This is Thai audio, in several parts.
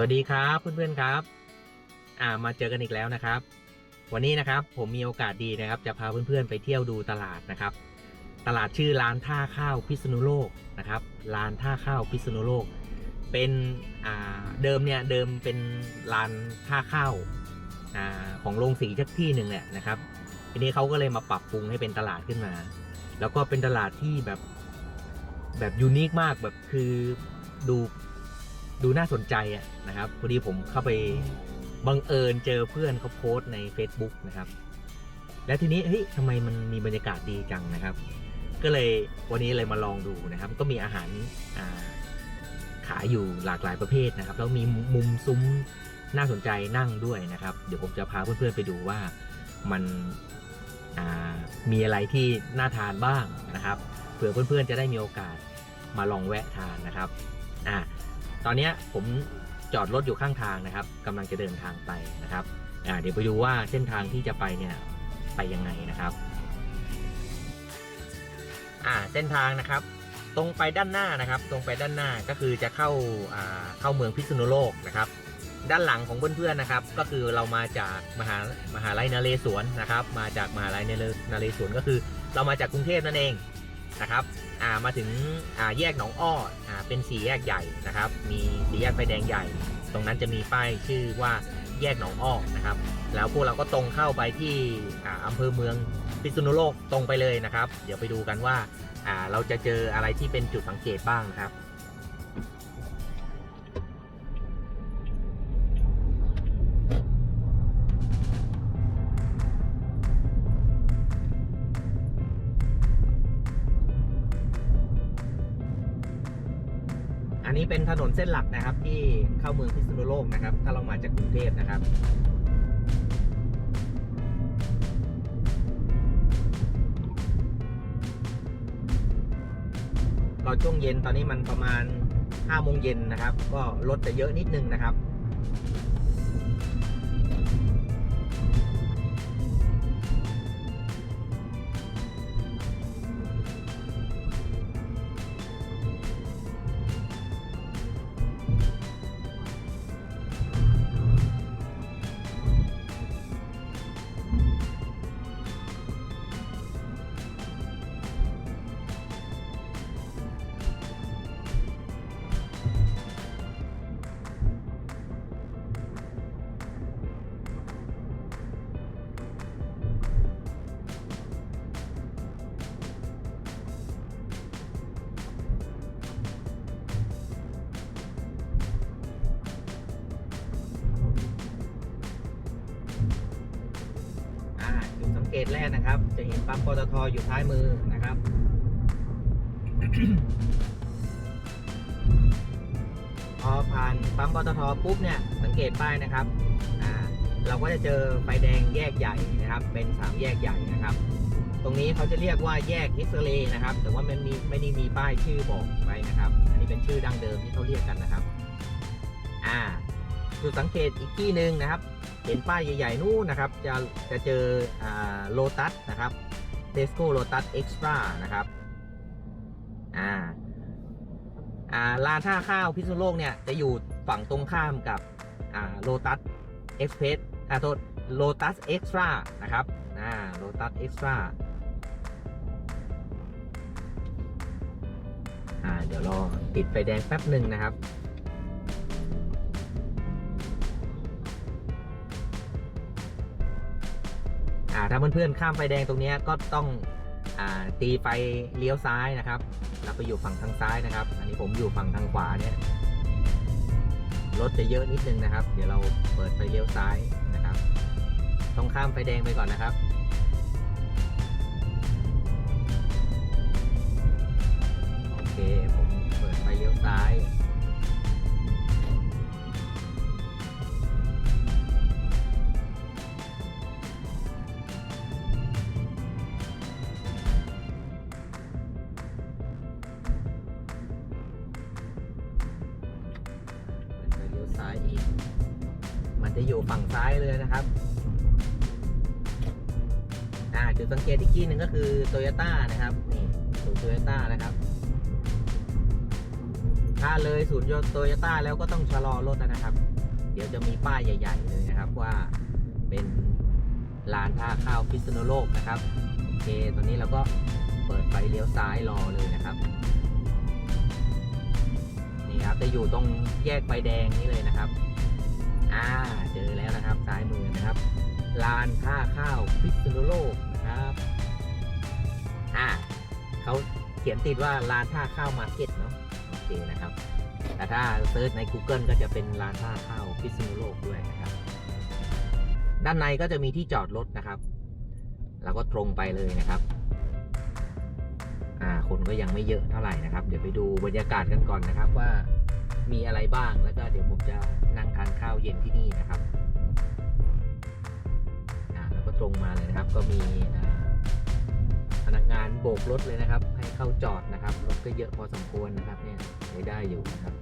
วัสดีครับเพื่อนๆครับอ่ามาเจอกันอีกแล้วนะครับ วันนี้นะครับผมมีโอกาสดีนะครับ จะพาเพื่อนๆไปเที่ยวดูตลาดนะครับ ตลาดชื่อร้านท่าข้าวพิษณุโลกนะครับร้านท่าข้าวพิษณุโลก เป็นอ่าเดิมเนี่ยเดิมเป็นร้านท่าข้าวอ่าของโรงสีชักที่หนึ่งแหละนะครับทีนี้เขาก็เลยมาปรับปรุงให้เป็นตลาดขึ้นมา แล้วก็เป็นตลาดที่แบบแบบยูนิคมากแบบคือดู ดูน่าสนใจอะนะครับพอดีผมเข้าไปบังเอิญเจอเพื่อนเขาโพสต์ใน Facebook นะครับ แล้วทีนี้เฮ้ยทำไมมันมีบรรยากาศดีจังนะครับ ก็เลยวันนี้เลยมาลองดูนะครับ ก็มีอาหารอ่าขายอยู่หลากหลายประเภทนะครับ แล้วมีมุมซุ้มน่าสนใจนั่งด้วยนะครับ เดี๋ยวผมจะพาเพื่อนๆไปดูว่ามันอ่ามีอะไรที่น่าทานบ้างนะครับเผื่อเพื่อนๆจะได้มีโอกาสมาลองแวะทานนะครับอ่า ตอนนี้ผมจอดรถอยู่ข้างทางนะครับกำลังจะเดินทางไปนะครับเดี๋ยวไปดูว่าเส้นทางที่จะไปเนี่ยไปยังไงนะครับอ่าเส้นทางนะครับ ตรงไปด้านหน้านะครับ ตรงไปด้านหน้าก็คือจะเข้าอ่าเข้าเมืองพิษณุโลกนะครับ ด้านหลังของเพื่อนๆนะครับ ก็คือเรามาจากมหามหาลัยนเรศวรนะครับ มาจากมหาลัยนเรนเรศวรก็คือ เรามาจากกรุงเทพนั่นเอง นะครับามาถึงแยกหนองอ้ออเป็นสี่แยกใหญ่นะครับ มีสี่แยกไฟแดงใหญ่ ตรงนั้นจะมีป้ายชื่อว่าแยกหนองอ้อนะครับ แล้วพวกเราก็ตรงเข้าไปที่อำเภอเมืองพิษณุโลกตรงไปเลยนะครับ เดี๋ยวไปดูกันว่าอ่าเราจะเจออะไรที่เป็นจุดสังเกตบ้างนะครับ เส้นหลักนะครับ ที่เข้าเมืองพิษณุโลกนะครับ ถ้าเรามาจากกรุงเทพนะครับตอนช่วงเย็นตอนนี้มันประมาณ5โมงเย็นนะครับ ก็รถจะเยอะนิดนึงนะครับ เห็นปั๊มปตทอยู่ท้ายมือนะครับ พอผ่านปั๊มปตทปุ๊บเนี่ยสังเกตป้ายนะครับเราก็จะเจอไฟแดงแยกใหญ่นะครับ เป็นสามแยกใหญ่นะครับ ตรงนี้เขาจะเรียกว่าแยกเอ็กซเรย์นะครับ แต่ว่ามันมีไม่ได้มีป้ายชื่อบอกไว้นะครับ อันนี้เป็นชื่อดังเดิมที่เขาเรียกกันนะครับ อ่าจุดสังเกตอีกที่หนึ่งนะครับ เห็นป้ายใหญ่ๆนู่นนะครับ จะจะเจอโลตัสนะครับเทสโก้โลตัสเอ็กซ์ตร้านะครับอ่าอ่าร้านท่าข้าวพิษณุโลกเนี่ยจะอยู่ฝั่งตรงข้ามกับอ่าโลตัสเอ็กซ์เพสอ่าโทษโลตัสเอ็กซ์ตร้านะครับอ่าโลตัสเอ็กซ์ตร้าอ่าเดี๋ยวรอติดไฟแดงแป๊บหนึ่งนะครับ ถ้าเพื่อนๆข้ามไฟแดงตรงนี้ก็ต้องอตีไฟเลี้ยวซ้ายนะครับ เราไปอยู่ฝั่งทางซ้ายนะครับ อันนี้ผมอยู่ฝั่งทางขวาเนี่ยรถจะเยอะนิดนึงนะครับ เดี๋ยวเราเปิดไฟเลี้ยวซ้ายนะครับ ต้องข้ามไฟแดงไปก่อนนะครับโอเคผมเปิดไฟเลี้ยวซ้าย ซ้ายอีก มันจะอยู่ฝั่งซ้ายเลยนะครับ อ่าจุดสังเกตอีกที่หนึ่งก็คือโตโยต้านะครับ นี่สูนย์โตโยต้านะครับ ถ้าเลยศูนย์โตโยต้าแล้วก็ต้องชะลอรถนะครับ เดี๋ยวจะมีป้ายใหญ่ ๆ เลยนะครับว่าเป็นลานท่าข้าวพิษณุโลกนะครับ โอเค ตอนนี้เราก็เปิดไฟเลี้ยวซ้ายรอเลยนะครับ นี่ครับจะอยู่ตรงแยกไฟแดงนี่เลยนะครับ อ่าเจอแล้วนะครับซ้ายมือนะครับ ลานท่าข้าวพิษณุโลกนะครับอ่าเขาเขียนติดว่าลานท่าข้าวมาร์เก็ตเนาะโอเคนะครับ แต่ถ้าเซิร์ชใน Google ก็จะเป็นลานท่าข้าวพิษณุโลกด้วยนะครับ ด้านในก็จะมีที่จอดรถนะครับเราก็ตรงไปเลยนะครับ คนก็ยังไม่เยอะเท่าไหร่นะครับ เดี๋ยวไปดูบรรยากาศกันก่อนนะครับว่ามีอะไรบ้างแล้วก็เดี๋ยวผมจะนั่งทานข้าวเย็นที่นี่นะครับแล้วก็ตรงมาเลยนะครับ ก็มีพนักงานโบกรถเลยนะครับ ให้เข้าจอดนะครับรถก็เยอะพอสมควรนะครับเนี่ยใช้ได้อยู่นะครับ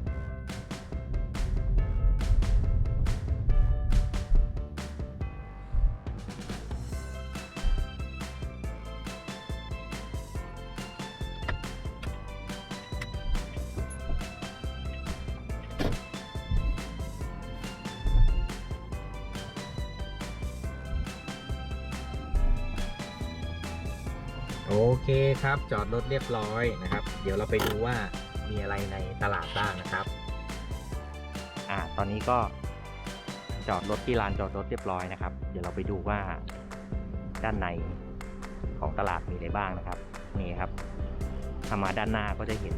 เคครับ จอดรถเรียบร้อยนะครับ เดี๋ยวเราไปดูว่ามีอะไรในตลาดบ้างนะครับ อ่า ตอนนี้ก็จอดรถที่ลานจอดรถเรียบร้อยนะครับ เดี๋ยวเราไปดูว่าด้านในของตลาดมีอะไรบ้างนะครับ นี่ครับถ้ามาด้านหน้าก็จะเห็น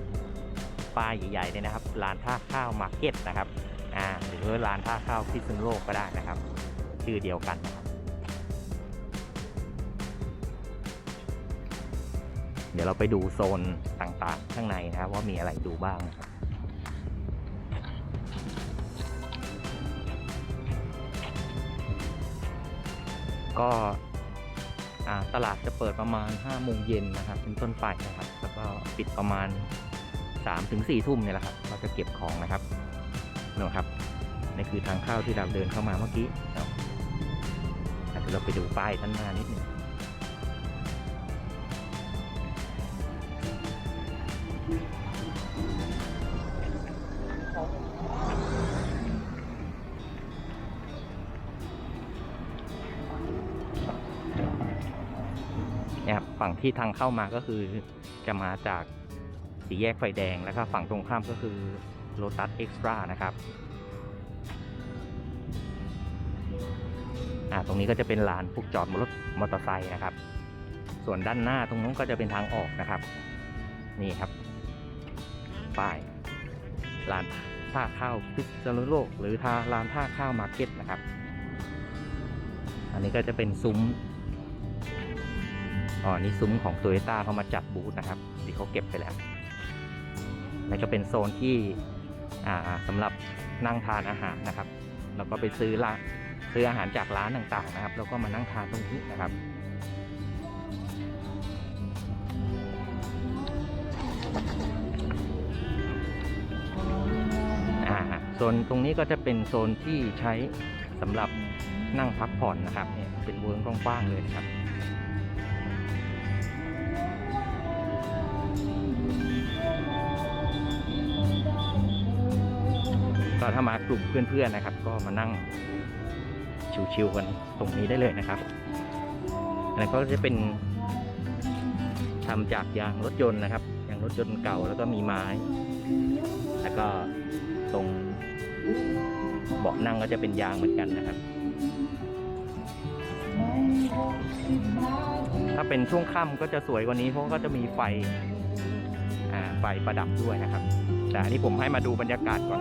ป้ายใหญ่ๆเลยนะครับร้านท่าข้าวมาร์เก็ตนะครับ อ่า หรือร้านท่าข้าวพิษณุโลกก็ได้นะครับ ชื่อเดียวกันนะครับ ดี๋ยวเราไปดูโซนต่างๆ ข้างในนะครับว่ามีอะไรดูบ้างนะครับก็ตลาดจะเปิดประมาณ5โมงเย็นนะครับเป็นต้นไปนะครับ แล้วก็ปิดประมาณ3ถึง4ทุ่มเนี่ยแหละครับเราจะเก็บของนะครับนะครับนี่คือทางเข้าที่เราเดินเข้ามาเมื่อกี้เนาะอะเดี๋ยวเราไปดูป้ายด้านหน้านิดหนึ่ง ที่ทางเข้ามาก็คือจะมาจากสีแยกไฟแดงแล้วก็ฝั่งตรงข้ามก็คือโ o ตัสเอ็กซ์ตร้านะครับอ่าตรงนี้ก็จะเป็นลานพวกจอดรถมอเตอร์ไซค์นะครับ ส่วนด้านหน้าตรงนู้นก็จะเป็นทางออกนะครับ นี่ครับ ป้ายลานท่าข้าวพิษณุโลก หรือทาลานท่าข้าวมาร์เก็ตนะครับ อันนี้ก็จะเป็นซุ้ม อ๋อนี่ซุ้มของโตโยต้าเขามาจัดบูธนะครับที่เขาเก็บไปแล้ว แล้วก็เป็นโซนที่อ่าสำหรับนั่งทานอาหารนะครับ แล้วก็ไปซื้อละซื้ออาหารจากร้านต่างๆนะครับ แล้วก็มานั่งทานตรงนี้นะครับโซนตรงนี้ก็จะเป็นโซนที่ใช้สำหรับนั่งพักผ่อนนะครับเนี่ยเป็นเวิร์กกว้างๆเลยนะครับ ถ้ามากลุ่มเพื่อนๆนะครับ ก็มานั่งชิวๆกันตรงนี้ได้เลยนะครับอันนี้ก็จะเป็นทำจากยางรถยนต์นะครับยางรถยนต์เก่าแล้วก็มีไม้ แล้วก็ตรงเบาะนั่งก็จะเป็นยางเหมือนกันนะครับ ถ้าเป็นช่วงค่ำก็จะสวยกว่านี้เพราะก็จะมีไฟไฟประดับด้วยนะครับ แต่อันนี้ผมให้มาดูบรรยากาศก่อน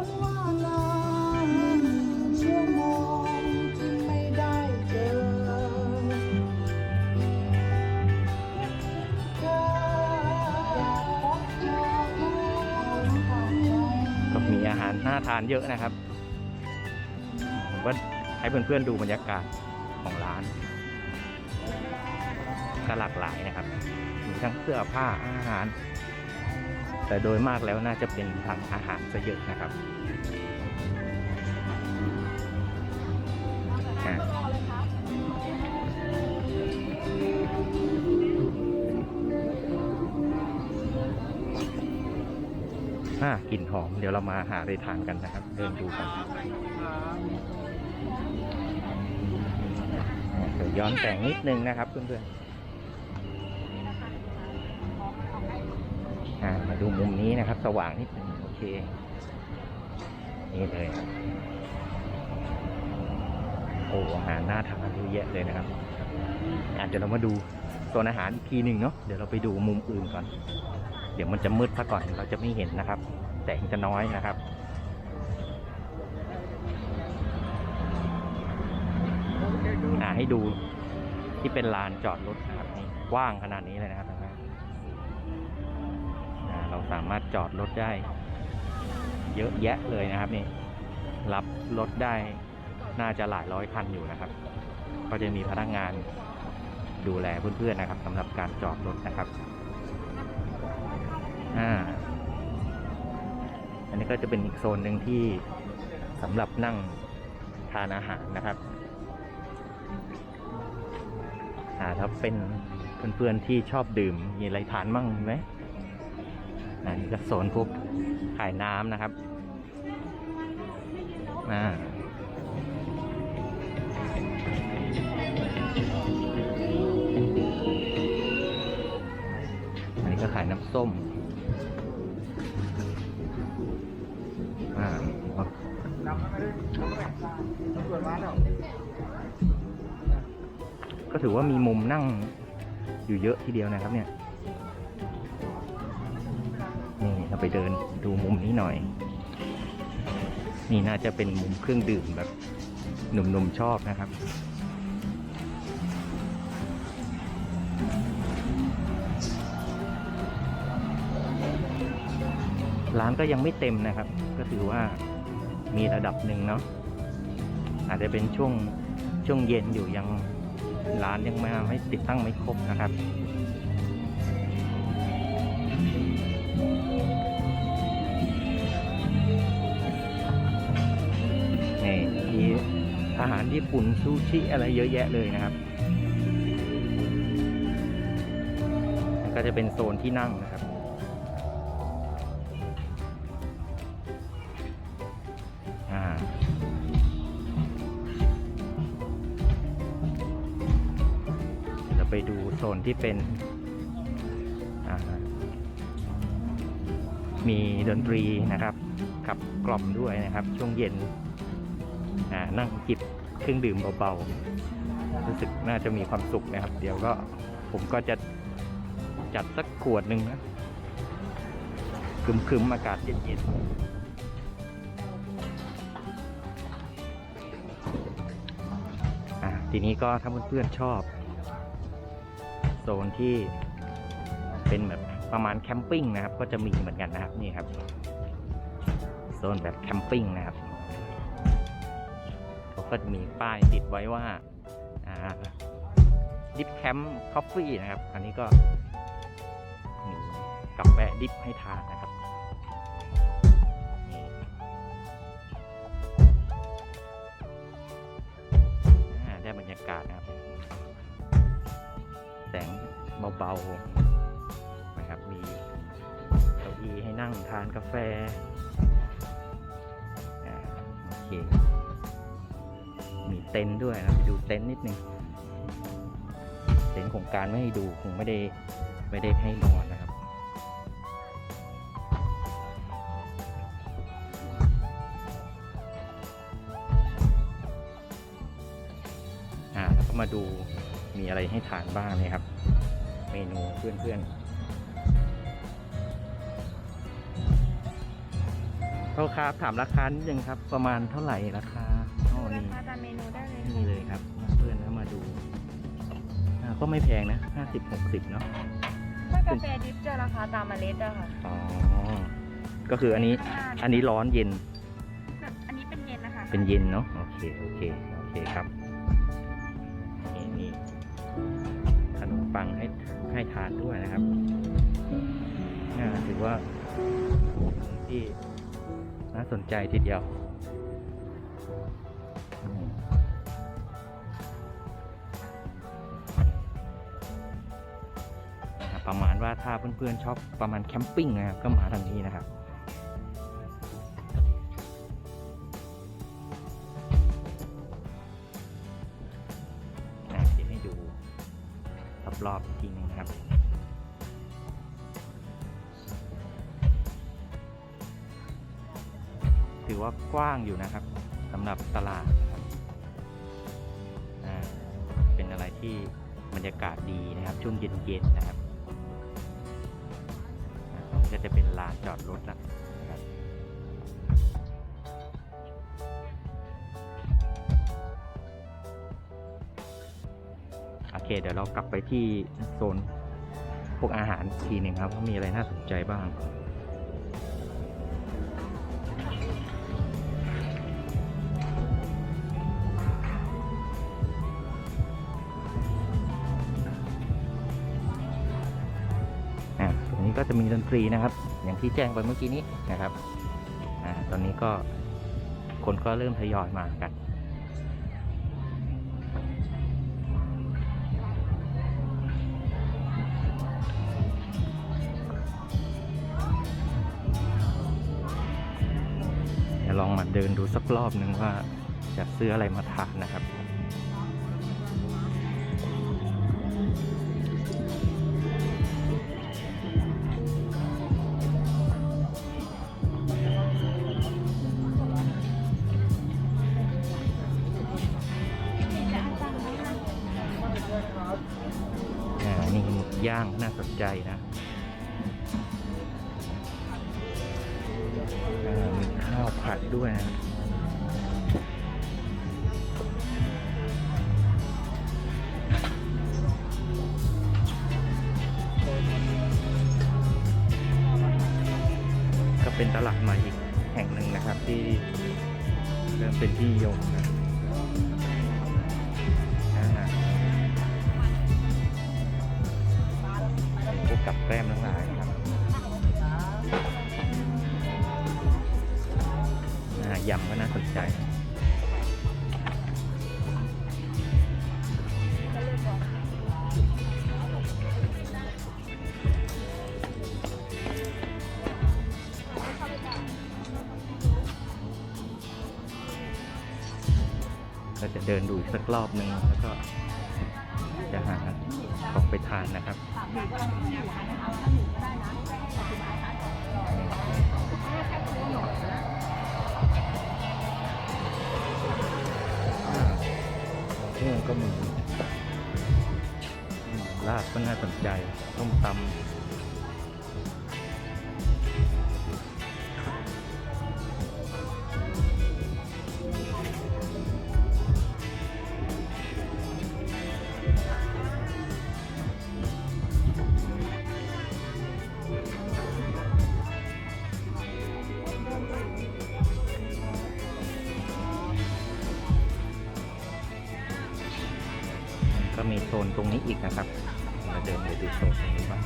ทานเยอะนะครับผมก็ให้เพื่อนๆดูบรรยากาศของร้านก็หลากหลายนะครับ มีทั้งเสื้อผ้าอาหาร แต่โดยมากแล้วน่าจะเป็นทางอาหารซะเยอะนะครับ อม เดี๋ยวเรามาหาอะไรทานกันนะครับ เดินดูกันเดี๋ยวย้อนแสงนิดนึงนะครับเพื่อนๆมาดูมุมนี้นะครับ สว่างนิดนึงโอเค นี่เลยโอ้อาหารน่าทานเยอะแยะเลยนะครับอาจจะเดี๋ยวเรามาดูโซนอาหารอีกทีหนึ่งเนาะเดี๋ยวเราไปดูมุมอื่นก่อน เดี๋ยวมันจะมืดซะก่อนเราจะไม่เห็นนะครับ แสงจะน้อยนะครับอ่าให้ดูที่เป็นลานจอดรถนะครับนี่กว้างขนาดนี้เลยนะครับเราสามารถจอดรถได้ เยอะแยะเลยนะครับนี่รับรถได้น่าจะหลายร้อยคันอยู่นะครับ ก็จะมีพนักงานดูแลเพื่อนๆนะครับสำหรับการจอดรถนะครับอ่า นนี้ก็จะเป็นอีกโซนหนึ่งที่สำหรับนั่งทานอาหารนะครับอ่าถ้าเป็นเพื่อนๆที่ชอบดื่มมีอะไรทานมั่งไหมอันนี้ก็โซนพวกขายน้ำนะครับอ่าอันนี้ก็ขายน้ำส้ม ก็ถือว่ามีมุมนั่งอยู่เยอะทีเดียวนะครับเนี่ยนี่เราไปเดินดูมุมนี้หน่อย นี่น่าจะเป็นมุมเครื่องดื่มแบบหนุ่มๆชอบนะครับร้านก็ยังไม่เต็มนะครับ ก็ถือว่า มีระดับหนึ่งเนาะอาจจะเป็นช่วงช่วงเย็นอยู่ยังร้านยังไม่ไม่ติดตั้งไม่ครบนะครับนี่มีอาหารญี่ปุ่นซูชิอะไรเยอะแยะเลยนะครับ ก็จะเป็นโซนที่นั่งนะครับ ดูโซนที่เป็นมีดนตรีนะครับขับกล่อมด้วยนะครับ ช่วงเย็นนั่งจิบเครื่องดื่มเบาๆ รู้สึกน่าจะมีความสุขนะครับ เดี๋ยวก็ผมก็จะจัดสักขวดหนึ่งนะคึมๆอากาศเย็นๆอะทีนี้ก็ถ้าเพื่อนๆชอบ โซนที่เป็นแบบประมาณแคมปิ้งนะครับ ก็จะมีเหมือนกันนะครับนี่ครับ โซนแบบแคมปิ้งนะครับเขาก็จะมีป้ายติดไว้ว่าดิฟแคมป์คอฟฟี่นะครับ อันนี้ก็มีกาแฟดิฟให้ทานนะครับนี่ได้บรรยากาศนะครับ งเบาๆนะครับ มีเก้าอี้ให้นั่งทานกาแฟโอเค มีเต็นท์ด้วยนะไปดูเต็นท์นิดนึง เต็นท์ของการไม่ให้ดูคงไม่ได้ไม่ได้ให้นอนนะครับอ่าแล้วก็มาดู มีอะไรให้ทานบ้างเนี่ยครับ เมนูเพื่อนๆเขาครับถามราคานิดนึงครับ ประมาณเท่าไหร่ราคาอ๋อรานี่คาตามเมนูได้เลยนี่เลยครับ เพื่อนเข้ามาดูอ่าก็ไม่แพงนะห้าสิบหกสิบเนาะถ้ากาแฟดริปจะราคาตามเมล็ดอะค่ะอ๋อก็คืออันนี้ อันนี้ร้อนเย็นอันนี้เป็นเย็นนะคะ เป็นเย็นเนาะโอเค โอเค โอเคครับ ให้ทานด้วยนะครับน่ถือว่าที่น่าสนใจทีเดียวประมาณว่าถ้าเพื่อนๆชอบประมาณแคมปิ้งนะครับก็มาทางนี้นะครับ กว้างอยู่นะครับสำหรับตลาดนะครับเป็นอะไรที่บรรยากาศดีนะครับ ช่วงเย็นๆนะครับก็จะเป็นลานจอดรถนะครับโอเค เดี๋ยวเรากลับไปที่โซนพวกอาหารทีหนึ่งครับว่ามีอะไรน่าสนใจบ้าง ก็จะมีดนตรีนะครับ อย่างที่แจ้งไปเมื่อกี้นี้นะครับอตอนนี้ก็คนก็เริ่มทยอยมากันเดี๋ยวลองมาเดินดูสักรอบหนึ่งว่าจะซื้ออะไรมาทานนะครับ ย่างน่าสนใจนะ ยำก็น่าสนใจก็จะเดินดูสักรอบหนึ่งแล้วก็จะหาของไปทานนะครับ ตรงนี้อีกนะครับ มาเดินไปดูโซนตรงนี้บ้าง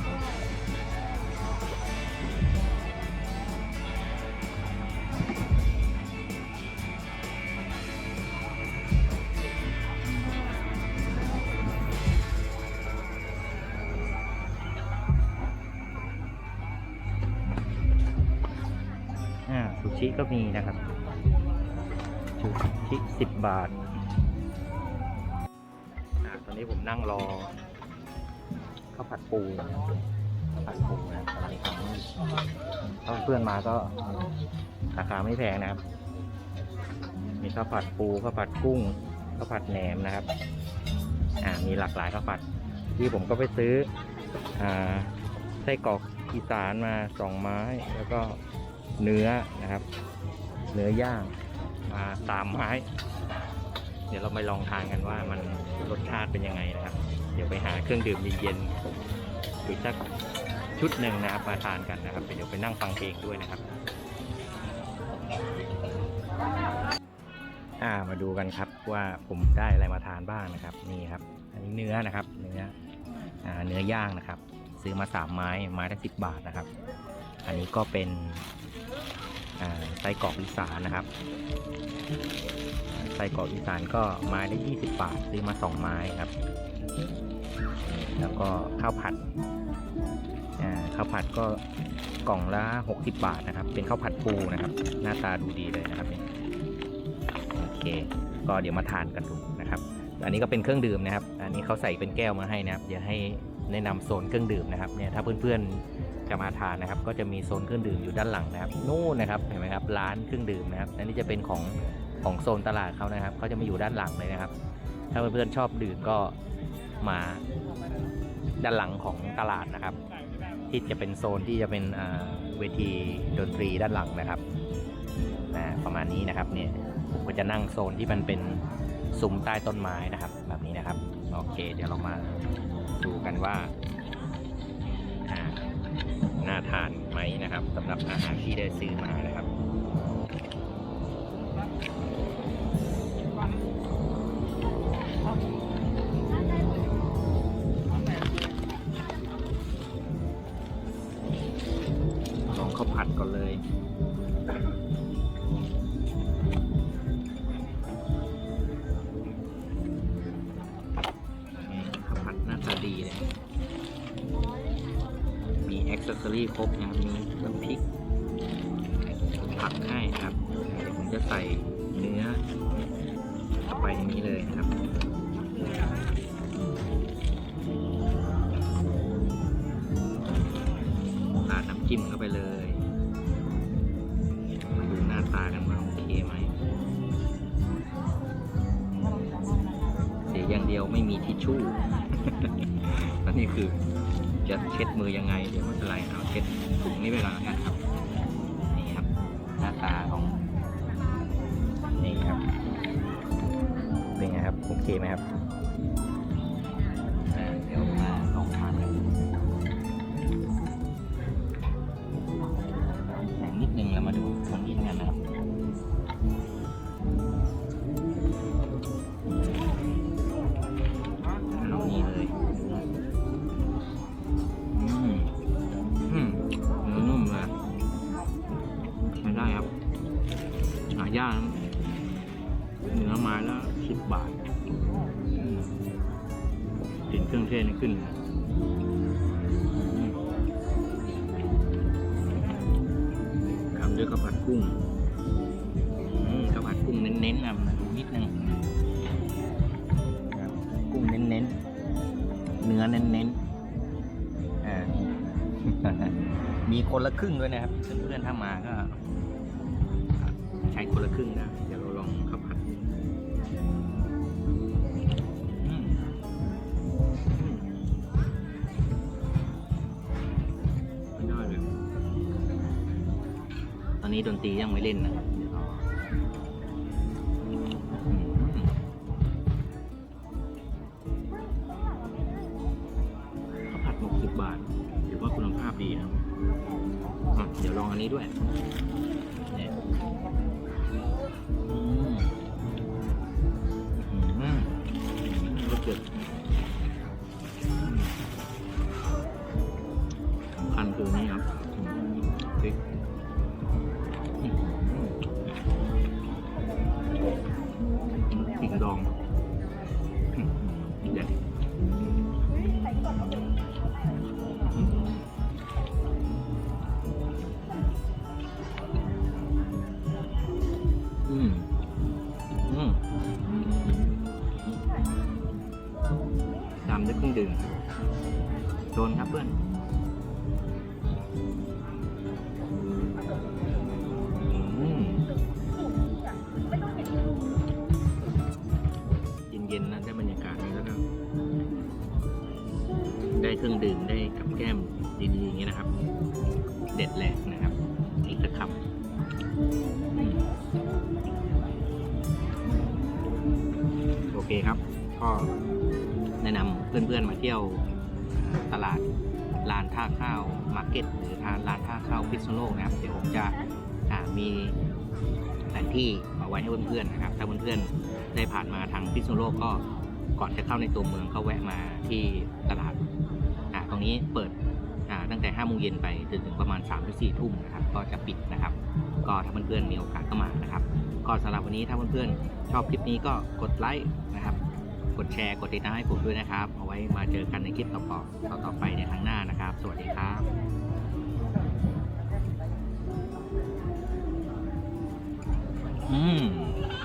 อ่าซูชิก็มีนะครับซูชิสิบบาท อนนี้ผมนั่งรอข้าวผัดปูนะครับข้าวผัดปูนะครับตอนนี้ครับถ้าเพื่อนมาก็ราคาไม่แพงนะครับ มีข้าวผัดปูข้าวผัดกุ้งข้าวผัดแหนมนะครับ อ่ามีหลากหลายข้าวผัด ที่ผมก็ไปซื้ออ่าไส้กรอกอีสานมาสองไม้แล้วก็เนื้อนะครับ เนื้อย่างมาสามไม้ เดี๋ยวเราไปลองทานกันว่ามัน รสชาติเป็นยังไงนะครับ เดี๋ยวไปหาเครื่องดื่มเย็นๆอีกสักชุดหนึ่งนะครับมาทานกันนะครับ เดี๋ยวไปนั่งฟังเพลงด้วยนะครับ อ่ามาดูกันครับว่าผมได้อะไรมาทานบ้างนะครับ นี่ครับ อันนี้เนื้อนะครับ เนื้ออ่าเนื้อย่างนะครับ ซื้อมาสามไม้ไม้ละสิบบาทนะครับ อันนี้ก็เป็นอ่าไส้กรอกอีสานนะครับ ไส้กรอกอีสานก็ไม้ละ20 บาทซื้อมา2ไม้ครับ แล้วก็ข้าวผัดอ่าข้าวผัดก็กล่องละ 60 บาทนะครับ เป็นข้าวผัดปูนะครับ หน้าตาดูดีเลยนะครับเนี่ยโอเค ก็เดี๋ยวมาทานกันดูนะครับ อันนี้ก็เป็นเครื่องดื่มนะครับ อันนี้เขาใส่เป็นแก้วมาให้นะครับเดี๋ยวให้แนะนำโซนเครื่องดื่มนะครับเนี่ยถ้าเพื่อนๆจะมาทานนะครับ ก็จะมีโซนเครื่องดื่มอยู่ด้านหลังนะครับ นู่นนะครับเห็นไหมครับร้านเครื่องดื่มนะครับอันนี้จะเป็นของ ของโซนตลาดเขานะครับเขาจะมาอยู่ด้านหลังเลยนะครับ ถ้าเพื่อนๆชอบดื่มก็มาด้านหลังของตลาดนะครับ ที่จะเป็นโซนที่จะเป็นเวทีดนตรีด้านหลังนะครับนะประมาณนี้นะครับเนี่ยผมก็จะนั่งโซนที่มันเป็นซุ้มใต้ต้นไม้นะครับ แบบนี้นะครับโอเค เดี๋ยวเรามาดูกันว่าน่าทานไหมนะครับสำหรับอาหารที่ได้ซื้อมา เซอรี่ครบนะครับมีน้ำพริกผักให้ครับเดี๋ยวผมจะใส่เนื้อเข้าไปในนี้เลยนะครับราดน้ำจิ้มเข้าไปเลยมาดูหน้าตากันว่าโอเคไหมเสียอย่างเดียวไม่มีทิชชู่แล้วนี่คือ จะเช็ดมือยังไง เดี๋ยวไม่เป็นไรเอาเช็ดถุงนี้ไปก่อนแล้วกันครับ รื่องเทศนี่ขึ้นเลยทำด้วยข้าวผัดกุ้งข้าวผัดกุ้งเน้นๆนะมาดูนิดนึงครับกุ้งเน้นๆ เนื้อเน้นๆอ่ามีคนละครึ่งด้วยนะครับเพื่อนๆถ้ามาก็ ใช้คนละครึ่งได้เดี๋ยว ดนตรียังไม่เล่นนะครับ เคครับ ก็แนะนำเพื่อนๆมาเที่ยวตลาดลานท่าข้าวมาร์เก็ตหรือทานลานท่าข้าวพิษณุโลกนะครับ เดี๋ยวผมจะมีแผนที่เอาไว้ให้เพื่อนๆนะครับ ถ้าเพื่อนๆได้ผ่านมาทางพิษณุโลกก็ก่อนจะเข้าในตัวเมืองก็แวะมาที่ตลาดตรงนี้เปิดตั้งแต่5โมงเย็นไปจนถึงประมาณ3-4ทุ่มนะครับ ก็จะปิดนะครับ ก็ถ้าเพื่อนๆมีโอกาสก็มานะครับ ก็สำหรับวันนี้ถ้าเพื่อนๆชอบคลิปนี้ก็กดไลค์นะครับ กดแชร์กดติดตามให้ผมด้วยนะครับ เอาไว้มาเจอกันในคลิปต่อๆต่อๆไปในครั้งหน้านะครับ สวัสดีครับ嗯。Mm.